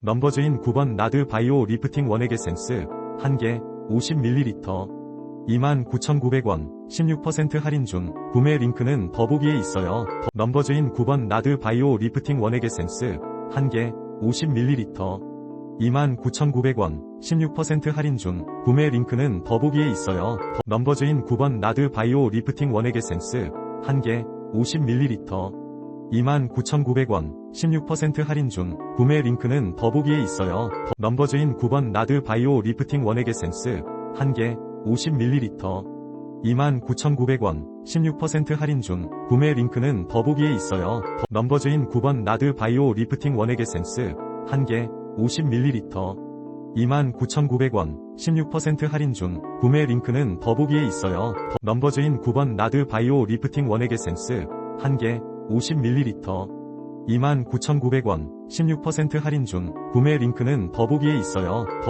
넘버즈인 9번 나드 바이오 리프팅 원액 에센스 1개 50ml 29,900원 16% 할인 중 구매 링크는 더보기에 있어요. 더- 넘버즈인 9번 나드 바이오 리프팅 원액 에센스 1개 50ml 29,900원 16% 할인 중 구매 링크는 더보기에 있어요. 더- 넘버즈인 9번 나드 바이오 리프팅 원액 에센스 1개 50ml 29,900원 16% 할인 중 구매 링크는 더보기에 있어요. 더- 넘버즈인 9번 나드 바이오 리프팅 원액 에센스 1개 50ml 29,900원 16% 할인 중 구매 링크는 더보기에 있어요. 더- 넘버즈인 9번 나드 바이오 리프팅 원액 에센스 1개 50ml 29,900원 16% 할인 중 구매 링크는 더보기에 있어요. 더- 넘버즈인 9번 나드 바이오 리프팅 원액 에센스 1개 50ml 29,900원 16% 할인 중 구매 링크는 더보기에 있어요. 더-